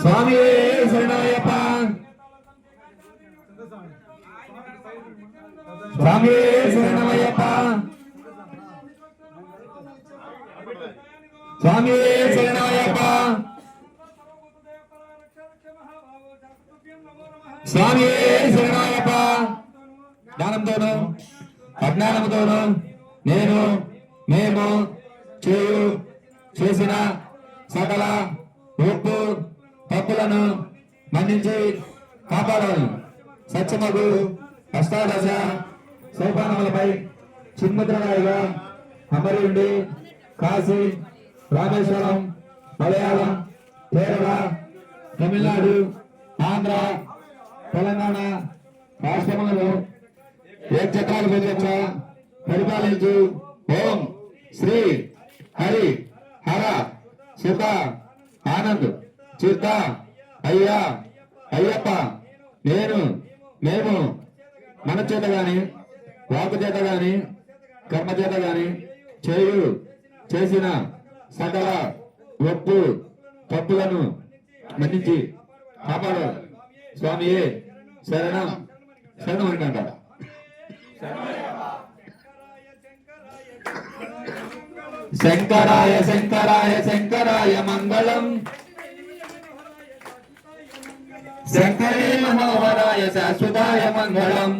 స్వామి శరణమయ్యప్ప స్వామి శరణమయ్యప్ప. స్వామి శరణమయ్యప్ప. స్వామి శరణాయప్ప జ్ఞానంతోను అజ్ఞానంతోను నేను మేము చేయు చేసిన సకల ఉప్పు హక్కులను మన్నించి కాపాడాలి. సత్యమగు అష్టాదశ సోపానములపై చిన్ముద్రరాయిగా అమరి కాశీ రామేశ్వరం మలయాళం కేరళ తమిళనాడు ఆంధ్ర తెలంగాణ రాష్ట్రములలో ఏకచక్రాలు ప్రత్యక్ష పరిపాలించు. ఓం శ్రీ హరి హర సుఖ ఆనంద్. చిత్త అయ్యా అయ్యప్ప నేను మేము మన చేత గాని వాకు చేత గాని కర్మ చేత గాని చేయు చేసిన సకల ఒప్పు తప్పులను మన్నించి కాపాడు. స్వామియే శరణం. శరణం అంట శంకరాయ శంకరాయ శంకరాయ మంగళం. శంకరే మనోహరాయ శాశ్వతాయ మంగళం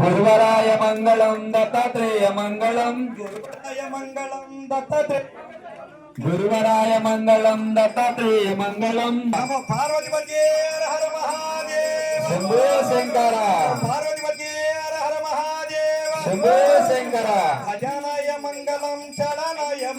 గురువరాయ మంగళం దత్తాత్రేయ మంగళం గురువరాయ మంగళం దత్తాత్రేయ గురువరాయ మంగళం దత్తాత్రేయ మంగళం నమో పార్వతిపతి హర హర మహాదేవ శంభో శంకర పార్వతిపతి హర హర మహాదేవ శంభో శంకర గజానాయ మంగళం చరణాయ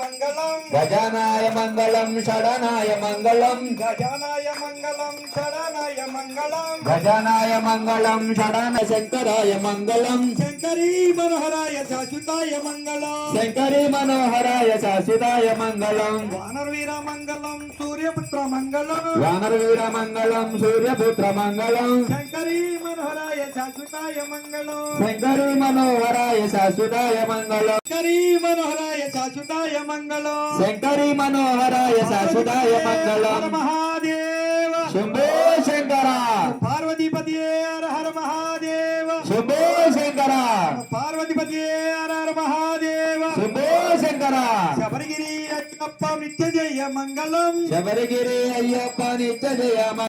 మంగళం. గజానాయ మంగళం షడనాయ మంగళం. గజానాయ మంగళం చరణాయ మంగళం. గజానాయ మంగళం షడన శంకరాయ మంగళం. శంకరీ మనోహరాయ శాశ్వతాయ మంగళం. శంకరి మనోహరాయ శాశ్వతాయ మంగళం. వానరవీర మంగళం సూర్యపుత్ర మంగళం. వానర వీర మంగళం సూర్యపుత్ర మంగళం. శంకరీ మనోహరాయ శాశ్వతాయ మంగళం. శంకరి మనోహరాయ శాశ్వతాయ మంగళం. శంకరీ మనోహరాయ శాశ్వతాయ మంగళం. శంకరి మనోహరాయ శాశ్వతాయ మంగళం. మహాదేవ శంభో శంకర. పార్వతీపతి హర మహాదేవ. శంభో శంకర. పార్వతీపతి మహాదేవ. శంభో శంకర. శబరిగిరి అయ్యప్ప నిత్య జయ మంగళం. శబరిగిరి అయ్యప్ప నిత్య జయ